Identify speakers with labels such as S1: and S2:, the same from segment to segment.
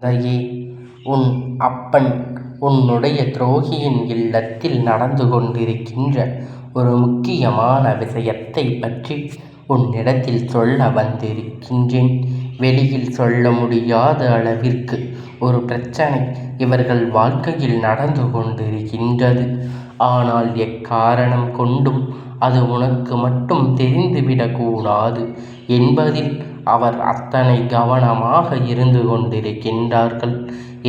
S1: தயே உன் அப்பன் உன்னுடைய துரோகியின் இல்லத்தில் நடந்து கொண்டிருக்கின்ற ஒரு முக்கியமான விஷயத்தைப் பற்றி உன்னிடத்தில் சொல்ல வந்திருக்கின்றேன். வெளியில் சொல்ல முடியாத அளவிற்கு ஒரு பிரச்சனை இவர்கள் வாழ்க்கையில் நடந்து கொண்டிருக்கின்றது. ஆனால் எக்காரணம் கொண்டும் அது உனக்கு மட்டும் தெரிந்துவிடக்கூடாது என்பதில் அவர் அத்தனை கவனமாக இருந்து கொண்டிருக்கின்றார்கள்.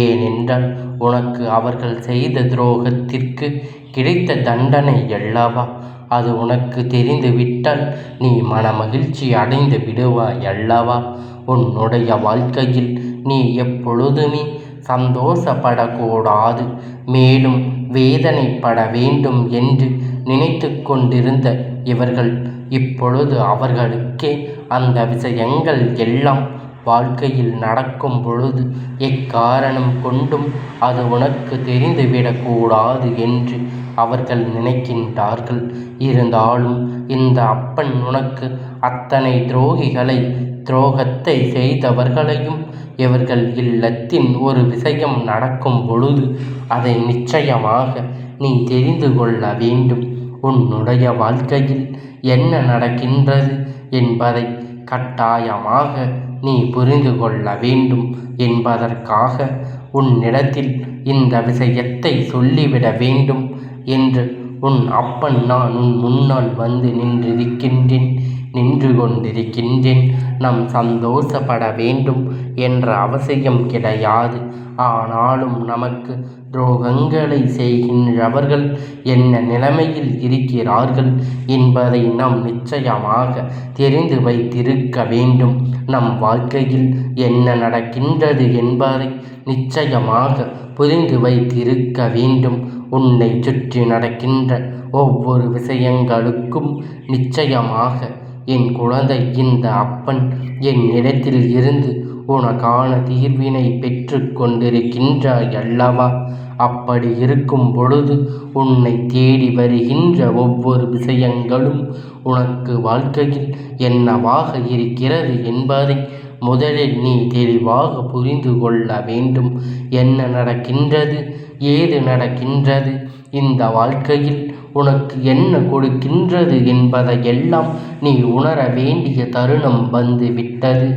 S1: ஏனென்றால் உனக்கு அவர்கள் செய்த துரோகத்திற்கு கிடைத்த தண்டனை அல்லவா? அது உனக்கு தெரிந்துவிட்டால் நீ மனமகிழ்ச்சி அடைந்து விடுவாய் அல்லவா? உன்னுடைய வாழ்க்கையில் நீ எப்பொழுதுமே சந்தோஷப்படக்கூடாது. மேலும் வேதனைப்பட வேண்டும் என்று நினைத்து கொண்டிருந்த இவர்கள் இப்பொழுது அவர்களுக்கே அந்த விஷயங்கள் எல்லாம் வாழ்க்கையில் நடக்கும் பொழுது எக்காரணம் கொண்டும் அது உனக்கு தெரிந்துவிடக்கூடாது என்று அவர்கள் நினைக்கின்றார்கள். இருந்தாலும் இந்த அப்பன் உனக்கு அத்தனை துரோகிகளை துரோகத்தை செய்தவர்களையும் இவர்கள் இல்லத்தின் ஒரு விஷயம் நடக்கும் பொழுது அதை நிச்சயமாக நீ தெரிந்து கொள்ள வேண்டும். உன்னுடைய வாழ்க்கையில் என்ன நடக்கின்றது என்பதை கட்டாயமாக நீ புரிந்து கொள்ள வேண்டும் என்பதற்காக உன்னிடத்தில் இந்த விஷயத்தை சொல்லிவிட வேண்டும் என்று உன் அப்பன் நான் உன் முன்னால் வந்து நின்றிருக்கின்றேன் நின்று கொண்டிருக்கின்றேன் நாம் சந்தோஷப்பட வேண்டும் என்ற அவசியம் கிடையாது. ஆனாலும் நமக்கு துரோகங்களை செய்கின்றவர்கள் என்ன நிலைமையில் இருக்கிறார்கள் என்பதை நாம் நிச்சயமாக தெரிந்து வைத்திருக்க வேண்டும். நம் வாழ்க்கையில் என்ன நடக்கின்றது என்பதை நிச்சயமாக புரிந்து வைத்திருக்க வேண்டும். உன்னை சுற்றி நடக்கின்ற ஒவ்வொரு விஷயங்களுக்கும் நிச்சயமாக என் குழந்தை இந்த அப்பன் என் இடத்தில் இருந்து உனக்கான தீர்வினை பெற்று கொண்டிருக்கின்றாய் அல்லவா? அப்படி இருக்கும் பொழுது உன்னை தேடி வருகின்ற ஒவ்வொரு விஷயங்களும் உனக்கு வாழ்க்கையில் என்னவாக இருக்கிறது என்பதை முதலில் நீ தெளிவாக புரிந்து கொள்ள வேண்டும். என்ன நடக்கின்றது? ஏது நடக்கின்றது? இந்த வாழ்க்கையில் உனக்கு என்ன கொடுக்கின்றது என்பதையெல்லாம் நீ உணர வேண்டிய தருணம் வந்து விட்டது.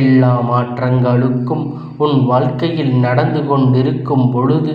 S1: எல்லா மாற்றங்களுக்கும் உன் வாழ்க்கையில் நடந்து கொண்டிருக்கும் பொழுது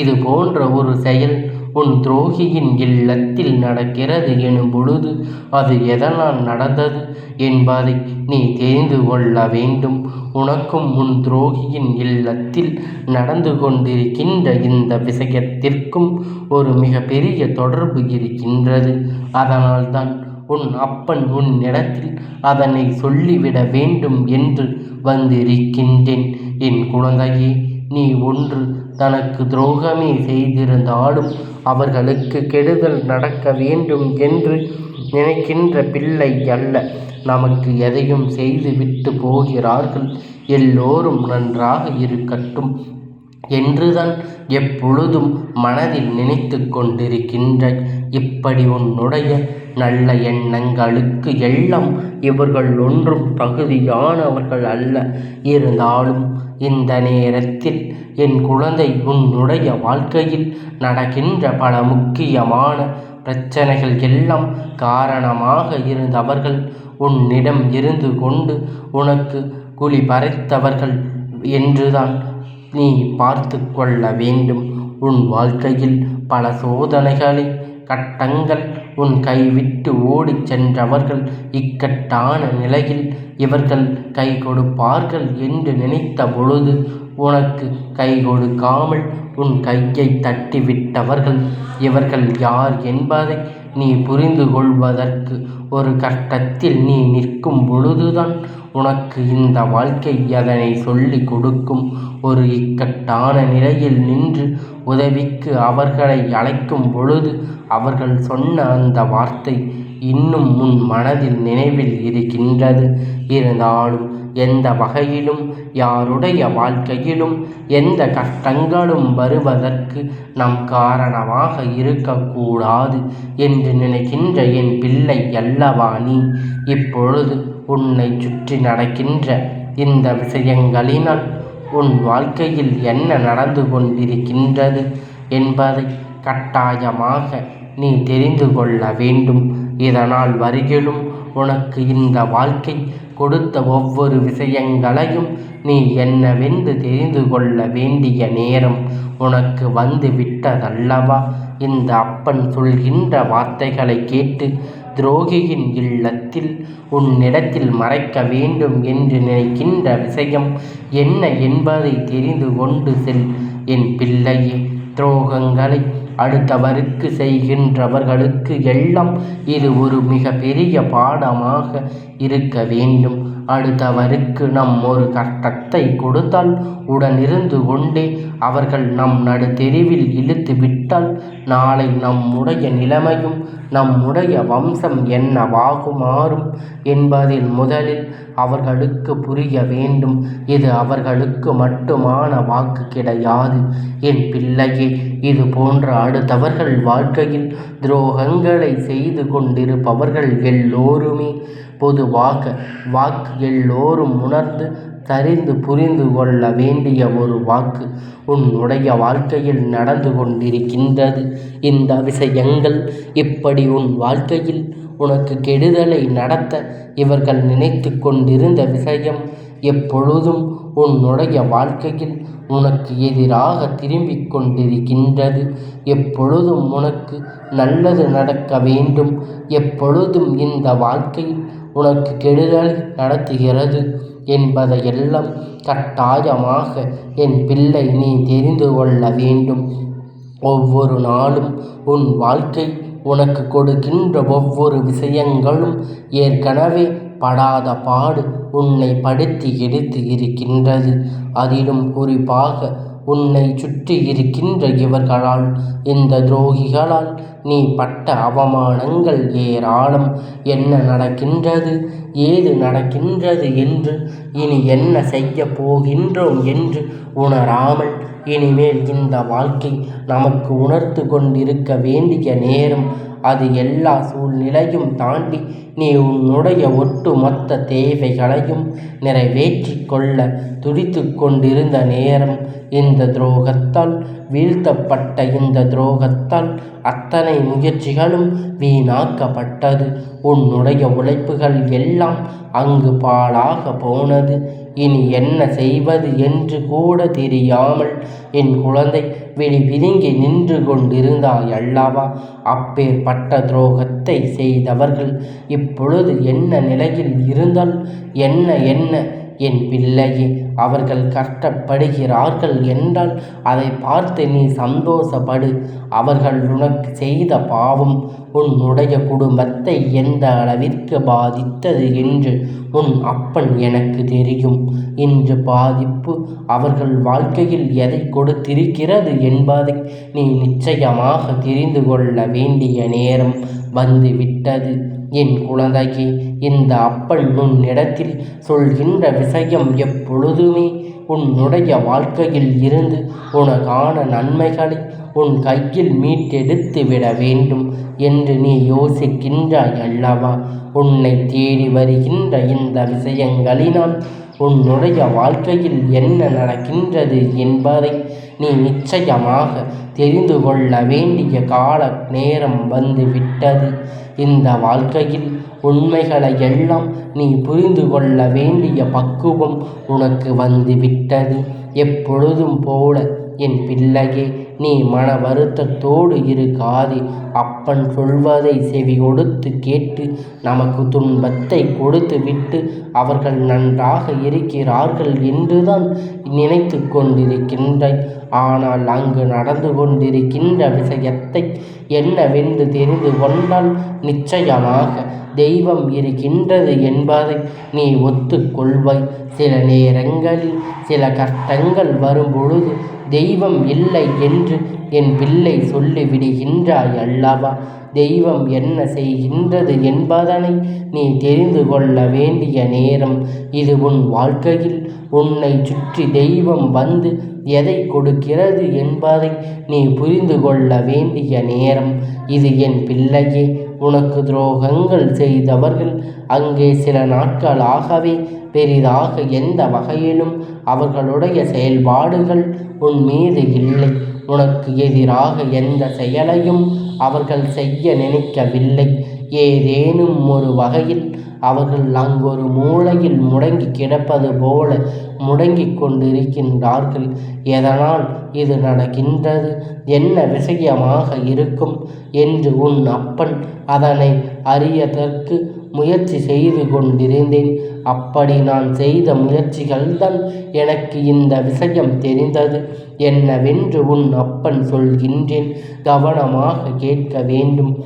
S1: இது போன்ற ஒரு செயல் உன் துரோகியின் இல்லத்தில் நடக்கிறது எனும் பொழுது அது எதனால் நடந்தது என்பதை நீ தெரிந்து கொள்ள வேண்டும். உனக்கும் உன் துரோகியின் இல்லத்தில் நடந்து கொண்டிருக்கின்ற இந்த விஷயத்திற்கும் ஒரு மிகப்பெரிய தொடர்பு இருக்கின்றது. அதனால்தான் உன் அப்பன் உன்னிடத்தில் அதனை சொல்லிவிட வேண்டும் என்று வந்திருக்கின்றேன். என் குழந்தையே நீ ஒன்று தனக்கு துரோகமே செய்திருந்தாலும் அவர்களுக்கு கெடுதல் நடக்க வேண்டும் என்று நினைக்கின்ற பிள்ளை அல்ல. நமக்கு எதையும் செய்து விட்டு போகிறார்கள். எல்லோரும் நன்றாக இருக்கட்டும் என்றுதான் எப்பொழுதும் மனதில் நினைத்து கொண்டிருக்கின்ற இப்படி உன்னுடைய நல்ல எண்ணங்களுக்கு எல்லாம் இவர்கள் ஒன்றும் தகுதியானவர்கள் அல்ல. இருந்தாலும் இந்த நேரத்தில் என் குழந்தை உன்னுடைய வாழ்க்கையில் நடக்கின்ற பல முக்கியமான பிரச்சனைகள் எல்லாம் காரணமாக இருந்தவர்கள் உன்னிடம் இருந்து கொண்டு உனக்கு குழி பறைத்தவர்கள் என்றுதான் நீ பார்த்து கொள்ள வேண்டும். உன் வாழ்க்கையில் பல சோதனைகளை கட்டங்கள் உன் கைவிட்டு ஓடிச் சென்றவர்கள் இக்கட்டான நிலையில் இவர்கள் கை கொடுப்பார்கள் என்று நினைத்த பொழுது உனக்கு கை கொடுக்காமல் உன் கையை தட்டிவிட்டவர்கள் இவர்கள் யார் என்பதை நீ புரிந்து கொள்வதற்கு ஒரு கட்டத்தில் நீ நிற்கும் பொழுதுதான் உனக்கு இந்த வாழ்க்கை அதனை சொல்லிக் கொடுக்கும். ஒரு இக்கட்டான நிலையில் நின்று உதவிக்கு அவர்களை அழைக்கும் பொழுது அவர்கள் சொன்ன அந்த வார்த்தை இன்னும் உன் மனதில் நினைவில் இருக்கின்றது. இருந்தாலும் எந்த வகையிலும் யாருடைய வாழ்க்கையிலும் எந்த கஷ்டங்களும் வருவதற்கு நம் காரணமாக இருக்கக்கூடாது என்று நினைக்கின்ற என் பிள்ளை அல்லவா நீ? இப்பொழுது உன்னை சுற்றி நடக்கின்ற இந்த விஷயங்களினால் உன் வாழ்க்கையில் என்ன நடந்து கொண்டிருக்கின்றது என்பதை கட்டாயமாக நீ தெரிந்து கொள்ள வேண்டும். இதனால் வருகிலும் உனக்கு இந்த வாழ்க்கை கொடுத்த ஒவ்வொரு விஷயங்களையும் நீ என்னவென்று தெரிந்து கொள்ள வேண்டிய நேரம் உனக்கு வந்து விட்டதல்லவா? இந்த அப்பன் சொல்கின்ற வார்த்தைகளை கேட்டு துரோகியின் இல்லத்தில் உன்னிடத்தில் மறைக்க வேண்டும் என்று நினைக்கின்ற விஷயம் என்ன என்பதை தெரிந்து கொண்டு செல். என் பிள்ளையே துரோகங்களை அடுத்தவருக்கு செய்கின்றவர்களுக்கு எல்லாம் இது ஒரு மிக பெரிய பாடமாக இருக்க வேண்டும். அடுத்தவருக்கு நம் ஒரு கஷ்டத்தை கொடுத்தால் உடனிருந்து கொண்டே அவர்கள் நம் நடு தெருவில் இழுத்து விட்டால் நாளை நம்முடைய நிலைமையும் நம்முடைய வம்சம் என்னவாகுமாறும் என்பதில் முதலில் அவர்களுக்கு புரிய வேண்டும். இது அவர்களுக்கு மட்டுமான வாக்கு கிடையாது. என் பிள்ளையே இது போன்ற அடுத்தவர்கள் வாழ்க்கையில் துரோகங்களை செய்து கொண்டிருப்பவர்கள் எல்லோருமே. பொதுவாக வாக்கு எல்லோரும் உணர்ந்து தெரிந்து புரிந்து கொள்ள வேண்டிய ஒரு வாக்கு உன்னுடைய வாழ்க்கையில் நடந்து கொண்டிருக்கின்றது. இந்த விஷயங்கள் இப்படி உன் வாழ்க்கையில் உனக்கு கெடுதலை நடத்த இவர்கள் நினைத்து கொண்டிருந்த விஷயம் எப்பொழுதும் உன்னுடைய வாழ்க்கையில் உனக்கு எதிராக திரும்பிக் கொண்டிருக்கின்றது. எப்பொழுதும் உனக்கு நல்லது நடக்க வேண்டும். எப்பொழுதும் இந்த வாழ்க்கையில் உனக்கு கெடுதல் நடத்துகிறது என்பதையெல்லாம் கட்டாயமாக என் பிள்ளை நீ தெரிந்து கொள்ள வேண்டும். ஒவ்வொரு நாளும் உன் வாழ்க்கை உனக்கு கொடுக்கின்ற ஒவ்வொரு விஷயங்களும் ஏற்கனவே படாத பாடு உன்னை படுத்தி எடுத்து இருக்கின்றது. அதிலும் குறிப்பாக உன்னை சுற்றி இருக்கின்ற இவர்களால் இந்த துரோகிகளால் நீ பட்ட அவமானங்கள் ஏராளம். என்ன நடக்கின்றது? ஏது நடக்கின்றது என்று இனி என்ன செய்ய போகின்றோம் என்று உணராமல் இனிமேல் இந்த வாழ்க்கை நமக்கு உணர்த்து கொண்டிருக்க வேண்டிய நேரம். அது எல்லா சூழ்நிலையும் தாண்டி நீ உன்னுடைய ஒட்டுமொத்த தேவைகளையும் நிறைவேற்றிக் கொள்ள துடித்து கொண்டிருந்த நேரம் இந்த துரோகத்தால் வீழ்த்தப்பட்ட இந்த துரோகத்தால் அத்தனை முயற்சிகளும் வீணாக்கப்பட்டது. உன்னுடைய உழைப்புகள் எல்லாம் அங்கு பாழாக போனது. இனி என்ன செய்வது என்று கூட தெரியாமல் என் குழந்தை வெளி பிதுங்கி நின்று கொண்டிருந்தாய் அல்லவா அப்பேற்பட்ட துரோகத்தை செய்தவர்கள் இப்பொழுது என்ன நிலையில் இருந்தால் என்ன என்ன? என் பிள்ளையே அவர்கள் கஷ்டப்படுகிறார்கள் என்றால் அதை பார்த்து நீ சந்தோஷப்படு. அவர்கள் உனக்கு செய்த பாவம் உன்னுடைய குடும்பத்தை எந்த அளவிற்கு பாதித்தது என்று உன் அப்பன் எனக்கு தெரியும். இன்று பாதிப்பு அவர்கள் வாழ்க்கையில் எதை கொடுத்திருக்கிறது என்பதை நீ நிச்சயமாக தெரிந்து கொள்ள வேண்டிய நேரம் வந்துவிட்டது. என் குழந்தைக்கு இந்த அப்பன் உன்னிடத்தில் சொல்கின்ற விஷயம் எப்பொழுதுமே உன்னுடைய வாழ்க்கையில் இருந்து உனக்கான நன்மைகளை உன் கையில் மீட்டெடுத்து விட வேண்டும் என்று நீ யோசிக்கின்றாய் அல்லவா? உன்னை தேடி வருகின்ற இந்த விஷயங்களினால் உன்னுடைய வாழ்க்கையில் என்ன நடக்கின்றது என்பதை நீ நிச்சயமாக தெரிந்து கொள்ள வேண்டிய கால நேரம் வந்துவிட்டது இந்த வாழ்க்கையில் உண்மைகளை எல்லாம் நீ புரிந்து கொள்ள வேண்டிய பக்குவம் உனக்கு வந்துவிட்டது எப்பொழுதும் போல என் பிள்ளையே நீ மன வருத்தத்தோடு இரு காதி. அப்பன் சொல்வதை செவி கொடுத்து கேட்டு நமக்கு துன்பத்தை கொடுத்து விட்டு அவர்கள் நன்றாக இருக்கிறார்கள் என்றுதான் நினைத்து கொண்டிருக்கின்றாய் ஆனால் அங்கு நடந்து கொண்டிருக்கின்ற விஷயத்தை என்னவென்று தெரிந்து கொண்டால் நிச்சயமாக தெய்வம் இருக்கின்றது என்பதை நீ ஒத்துக்கொள்வாய். சில நேரங்களில் சில கஷ்டங்கள் வரும்பொழுது தெய்வம் இல்லை என்று என் பிள்ளை சொல்லிவிடுகின்றாய் அல்லவா? தெய்வம் என்ன செய்கின்றது என்பதனை நீ தெரிந்து கொள்ள வேண்டிய நேரம். இது உன் வாழ்க்கையில் உன்னை சுற்றி தெய்வம் வந்து எதை கொடுக்கிறது என்பதை நீ புரிந்து கொள்ள வேண்டிய நேரம். இது என் பிள்ளையே உனக்கு துரோகங்கள் செய்தவர்கள் அங்கே சில நாட்களாகவே பெரிதாக எந்த வகையிலும் அவர்களுடைய செயல்பாடுகள் உன் மீது இல்லை. உனக்கு எதிராக எந்த செயலையும் அவர்கள் செய்ய நினைக்கவில்லை. ஏதேனும் ஒரு வகையில் அவர்கள் அங்கொரு மூலையில் முடங்கி கிடப்பது போல முடங்கி கொண்டிருக்கின்றார்கள். எதனால் இது நடக்கின்றது? என்ன விஷயமாக இருக்கும் என்று உன் அப்பன் அதனை அறியதற்கு முயற்சி செய்து கொண்டிருந்தேன். அப்படி நான் செய்த முயற்சிகள்தான் எனக்கு இந்த விஷயம் தெரிந்தது. என்னவென்று உன் அப்பன் சொல்கின்றேன். கவனமாக கேட்க வேண்டும்.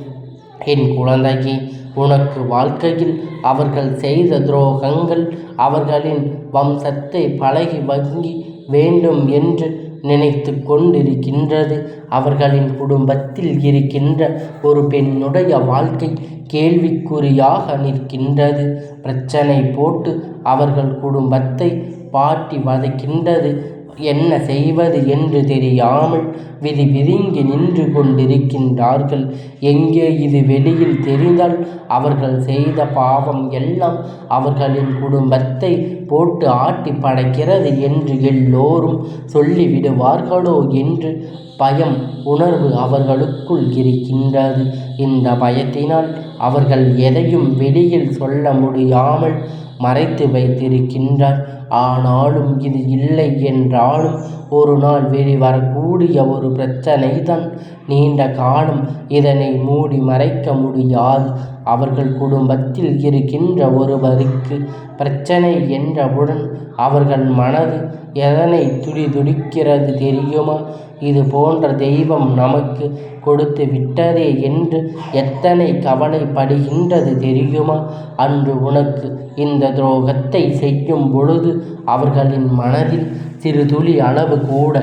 S1: என் குழந்தையே உனக்கு வாழ்க்கையில் அவர்கள் செய்த துரோகங்கள் அவர்களின் வம்சத்தை பழகி வங்கி வேண்டும் என்று நினைத்து கொண்டிருக்கின்றது அவர்களின் குடும்பத்தில் இருக்கின்ற ஒரு பெண்ணுடைய வாழ்க்கை கேள்விக்குறியாக நிற்கின்றது. பிரச்சனை போட்டு அவர்கள் குடும்பத்தை பாட்டி வதைக்கின்றது. என்ன செய்வது என்று தெரியாமல் விதி விதிங்கி நின்று கொண்டிருக்கின்றார்கள். எங்கே இது வெளியில் தெரிந்தால் அவர்கள் செய்த பாவம் எல்லாம் அவர்களின் குடும்பத்தை போட்டு ஆட்டி படைக்கிறது என்று எல்லோரும் சொல்லிவிடுவார்களோ என்று பயம் உணர்வு அவர்களுக்குள் இருக்கின்றது. இந்த பயத்தினால் அவர்கள் எதையும் வெளியில் சொல்ல முடியாமல் மறைத்து வைத்திருக்கின்றார். ஆனாலும் இது இல்லை என்றாலும் ஒரு நாள் வெளிவரக்கூடிய ஒரு பிரச்சனை தான் நீண்ட காலம் இதனை மூடி மறைக்க முடியாது. அவர்கள் குடும்பத்தில் இருக்கின்ற ஒருவருக்கு பிரச்சனை என்றவுடன் அவர்கள் மனது எதனை துடி துடிக்கிறது தெரியுமா? இது போன்ற தெய்வம் நமக்கு கொடுத்து விட்டதே என்று எத்தனை கவலைப்படுகின்றது தெரியுமா? அன்று உனக்கு இந்த துரோகத்தை செய்யும் பொழுது அவர்களின் மனதில் சிறு துளி அளவு கூட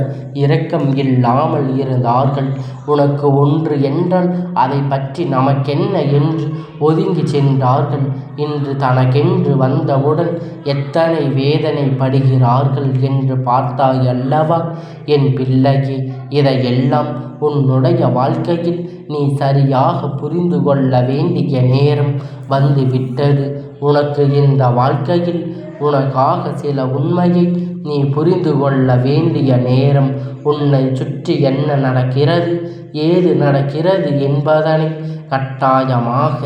S1: இரக்கம் இல்லாமல் இருந்தார்கள். உனக்கு ஒன்று என்றால் அதை பற்றி நமக்கென்ன என்று ஒதுங்கி சென்றார்கள். இன்று தனக்கென்று வந்தவுடன் எத்தனை வேதனை படுகிறார்கள் என்று பார்த்தாய் அல்லவா என் பிள்ளையே இதையெல்லாம் உன்னுடைய வாழ்க்கையில் நீ சரியாக புரிந்து கொள்ள வேண்டிய நேரம் வந்துவிட்டது. உனக்கு இந்த வாழ்க்கையில் உனக்காக சில உண்மையை நீ புரிந்து கொள்ள வேண்டிய நேரம் உன்னை சுற்றி என்ன நடக்கிறது ஏது நடக்கிறது என்பதனை கட்டாயமாக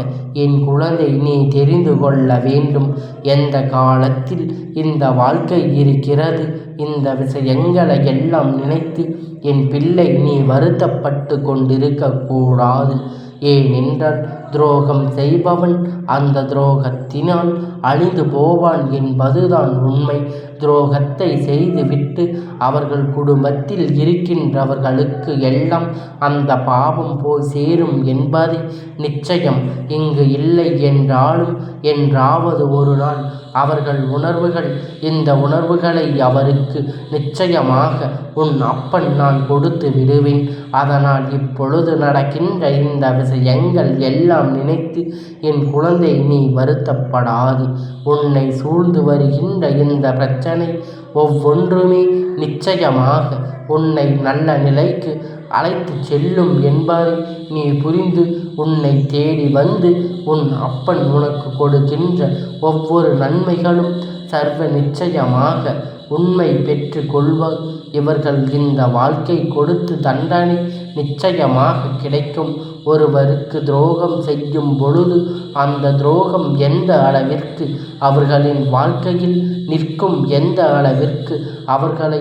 S1: என் குழந்தை நீ தெரிந்து கொள்ள வேண்டும். எந்த காலத்தில் இந்த வாழ்க்கை இருக்கிறது இந்த விஷயங்களை எல்லாம் நினைத்து என் பிள்ளை நீ வருத்தப்பட்டு கொண்டிருக்கக்கூடாது ஏனென்றால் துரோகம் செய்பவன் அந்த துரோகத்தினால் அழிந்து போவான் என்பதுதான் உண்மை. துரோகத்தை செய்துவிட்டு அவர்கள் குடும்பத்தில் இருக்கின்றவர்களுக்கு எல்லாம் அந்த பாவம் போய் சேரும் என்பது நிச்சயம். இங்கு இல்லை என்றாலும் என்றாவது ஒரு நாள் அவர்கள் உணர்வுகள். இந்த உணர்வுகளை அவருக்கு நிச்சயமாக உன் அப்பன் நான் கொடுத்து விடுவேன். அதனால் இப்பொழுது நடக்கின்ற இந்த விஷயங்கள் எல்லாம் நினைத்து என் குழந்தை நீ வருத்தப்படாது. உன்னை சூழ்ந்து வருகின்ற இந்த பிரச்சனை ஒவ்வொன்றுமே நிச்சயமாக உன்னை நல்ல நிலைக்கு அழைத்து செல்லும் என்பதை நீ புரிந்து உன்னை தேடி வந்து உன் அப்பன் உனக்கு கொடுக்கின்ற ஒவ்வொரு நன்மைகளும் சர்வ நிச்சயமாக உண்மை பெற்று கொள்வார் இவர்கள் இந்த வாழ்க்கை கொடுத்து தண்டனை நிச்சயமாக கிடைக்கும். ஒருவருக்கு துரோகம் செய்யும் பொழுது அந்த துரோகம் எந்த அளவிற்கு அவர்களின் வாழ்க்கையில் நிற்கும் எந்த அளவிற்கு அவர்களை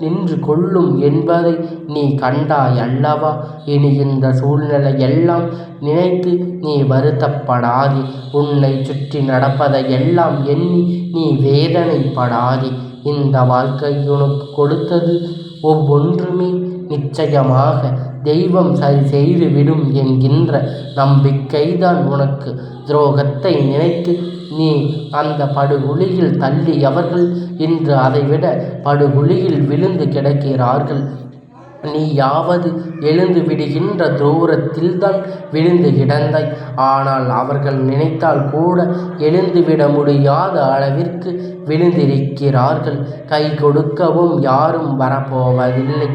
S1: நின்று கொள்ளும் என்பதை நீ கண்டாய் அல்லவா இனி இந்த சூழ்நிலையெல்லாம் நினைத்து நீ வருத்தப்படாதே. உன்னை சுற்றி நடப்பதையெல்லாம் எண்ணி நீ வேதனைப்படாதே. இந்த வாழ்க்கை உனக்கு கொடுத்தது ஒவ்வொன்றுமே நிச்சயமாக தெய்வம் சரி செய்துவிடும் என்கின்ற நம்பிக்கைதான் உனக்கு. துரோகத்தை நினைத்து நீ அந்த படுகுழியில் தள்ளியவர்கள் இன்று அதைவிட படுகுழியில் விழுந்து கிடக்கிறார்கள். நீயாவது எழுந்து விடுகின்ற தூரத்தில்தான் விழுந்து கிடந்தாய். ஆனால் அவர்கள் நினைத்தால் கூட எழுந்துவிட முடியாத அளவிற்கு விழுந்திருக்கிறார்கள். கை கொடுக்கவும் யாரும் வரப்போவதில்லை.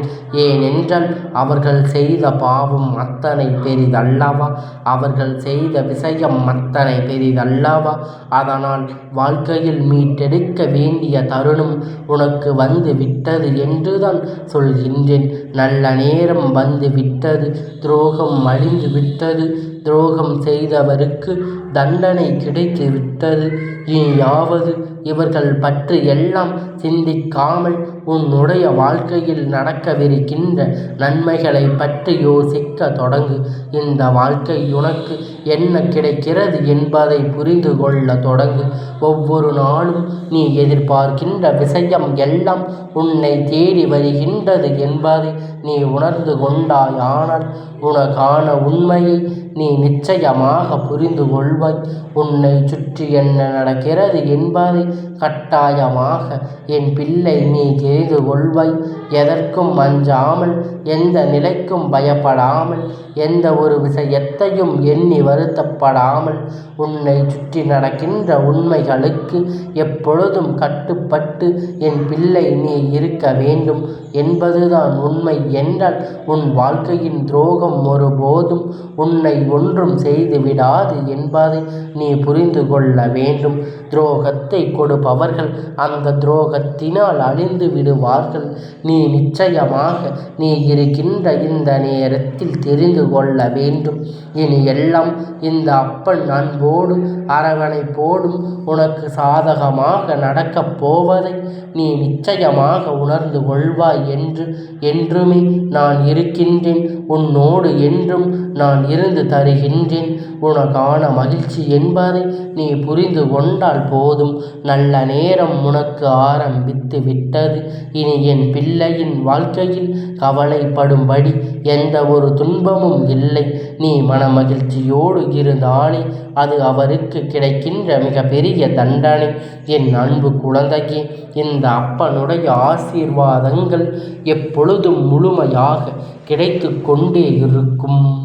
S1: ஏனென்றால் அவர்கள் செய்த பாவம் அத்தனை பெரிதல்லவா? அவர்கள் செய்த விஷயம் அத்தனை பெரிதல்லவா? அதனால் வாழ்க்கையில் மீட்டெடுக்க வேண்டிய தருணம் உனக்கு வந்து விட்டது என்றுதான் சொல்கின்றேன். நல்ல நேரம் வந்து விட்டது துரோகம் அழிந்து விட்டது துரோகம் செய்தவருக்கு தண்டனை கிடைத்து விட்டது. இனியாவது இவர்கள் பற்றி எல்லாம் சிந்திக்காமல் உன்னுடைய வாழ்க்கையில் நடக்கவிருக்கின்ற நன்மைகளை பற்றி யோசிக்க தொடங்கு. இந்த வாழ்க்கை உனக்கு என்ன கிடைக்கிறது என்பதை புரிந்து கொள்ள தொடங்கு. ஒவ்வொரு நாளும் நீ எதிர்பார்க்கின்ற விஷயம் எல்லாம் உன்னை தேடி வருகின்றது என்பதை நீ உணர்ந்து கொண்டாய் ஆனால் உனக்கான உண்மையை நீ நிச்சயமாக புரிந்து கொள்வாய். உன்னை சுற்றி என்ன நடக்கிறது? என்பதை கட்டாயமாக என் பிள்ளை நீ தெரிந்து கொள்வாய். எதற்கும் அஞ்சாமல் எந்த நிலைக்கும் பயப்படாமல் எந்த ஒரு விஷயத்தையும் எண்ணி வருத்தப்படாமல் உன்னை சுற்றி நடக்கின்ற உண்மைகளுக்கு எப்பொழுதும் கட்டுப்பட்டு என் பிள்ளை நீ இருக்க வேண்டும் என்பதுதான் உண்மை என்றால் உன் வாழ்க்கையின் துரோகம் ஒருபோதும் உன்னை ஒன்றும் செய்துவிடாது என்பதை நீ நீ புரிந்து கொள்ள வேண்டும். துரோகத்தை கொடுப்பவர்கள் அந்த துரோகத்தினால் அழிந்து விடுவார்கள். நீ நிச்சயமாக நீ இருக்கின்ற இந்த நேரத்தில் தெரிந்து கொள்ள வேண்டும். இனி எல்லாம் இந்த அப்பன் அன்போடும் அரவணைப்போடும் உனக்கு சாதகமாக நடக்கப் போவதை நீ நிச்சயமாக உணர்ந்து கொள்வாய் என்று என்றுமே நான் இருக்கின்றேன். உன்னோடு என்றும் நான் இருந்து தருகின்றேன். உனக்கான மகிழ்ச்சி என்பதை நீ புரிந்து கொண்டால் போதும். நல்ல நேரம் உனக்கு ஆரம்பித்து விட்டது. இனி என் பிள்ளையின் வாழ்க்கையில் கவலைப்படும்படி எந்த ஒரு துன்பமும் இல்லை. நீ மனமகிழ்ச்சியோடு இருந்தாலே அது அவருக்கு கிடைக்கின்ற மிகப்பெரிய தண்டனை. என் அன்பு குழந்தையே இந்த அப்பனுடைய ஆசீர்வாதங்கள் எப்பொழுதும் முழுமையாக கிடைத்து கொண்டே இருக்கும்.